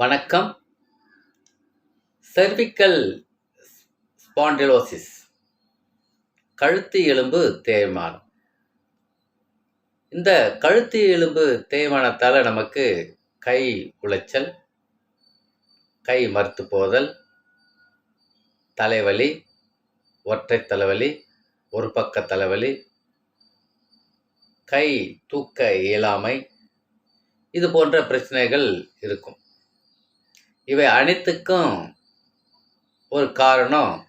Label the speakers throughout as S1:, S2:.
S1: வணக்கம். Cervical spondylosis கழுத்து எலும்பு தேய்மானம். இந்த கழுத்து எலும்பு தேய்மானத்தால் நமக்கு கை உளைச்சல் கை மறுத்து போதல் தலைவலி ஒற்றை தலைவலி ஒரு பக்க தலைவலி கை தூக்க இயலாமை இது போன்ற பிரச்சனைகள் இருக்கும். இவை அனைத்துக்கும் ஒரு காரணம்.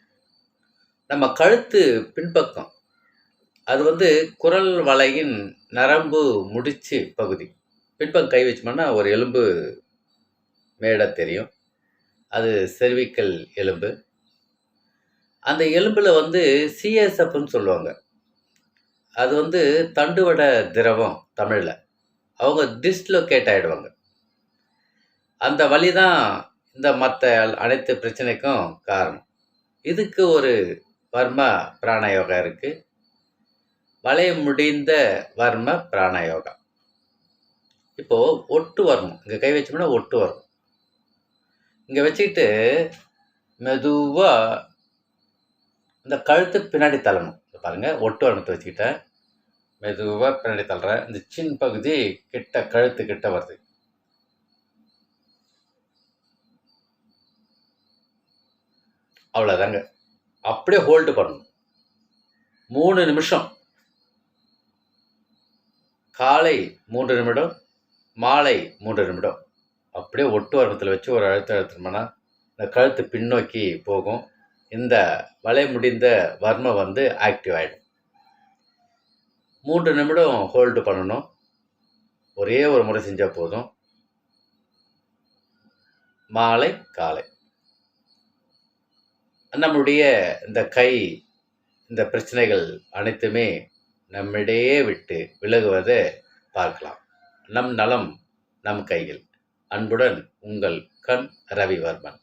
S1: நம்ம கழுத்து பின்பக்கம். அது வந்து குரல் வலையின் நரம்பு முடிச்சு பகுதி. பின்பக்கம் கை வச்சோம்னா ஒரு எலும்பு மேடை தெரியும். அது செர்விக்கல் எலும்பு. அந்த எலும்பில் வந்து சிஎஸ்எஃப்னு சொல்லுவாங்க. அது வந்து தண்டுவட திரவம் தமிழில். அவங்க டிஸ்லொகேட் ஆகிடுவாங்க அந்த வழி தான் இந்த மற்ற அனைத்து பிரச்சனைக்கும் காரணம். இதுக்கு ஒரு வர்ம பிராணயோகா இருக்குது வளைய முடிந்த வர்ம பிராணயோகா. இப்போது ஒட்டு வர்மம். இங்கே கை வச்சோம்னா ஒட்டு வரும் இங்கே வச்சுக்கிட்டு மெதுவாக இந்த கழுத்து பின்னாடி தள்ளணும். பாருங்கள் ஒட்டு வர்மத்தை வச்சுக்கிட்டேன். மெதுவாக பின்னாடி தள்ளுறேன். இந்த சின் பகுதி கிட்ட கழுத்து கிட்ட வருது. அவ்வளோதாங்க அப்படியே ஹோல்டு பண்ணணும். மூணு நிமிஷம். காலை மூன்று நிமிடம் மாலை மூன்று நிமிடம். அப்படியே ஒட்டு வரத்தில் வச்சு ஒரு அழுத்தம் அழுத்தணும்னா இந்த கழுத்து பின்னோக்கி போகும். இந்த வலை முடிந்த வர்மம் வந்து ஆக்டிவ் ஆகிடும் மூன்று நிமிடம் ஹோல்டு பண்ணணும். ஒரே ஒரு முறை செஞ்சால் போதும். மாலை காலை. நம்முடைய இந்த கை இந்த பிரச்சனைகள் அனைத்துமே நம்மிடையே விட்டு விலகுவதை பார்க்கலாம். நம் நலம் நம் கையில். அன்புடன் உங்கள் கண் ரவிவர்மன்.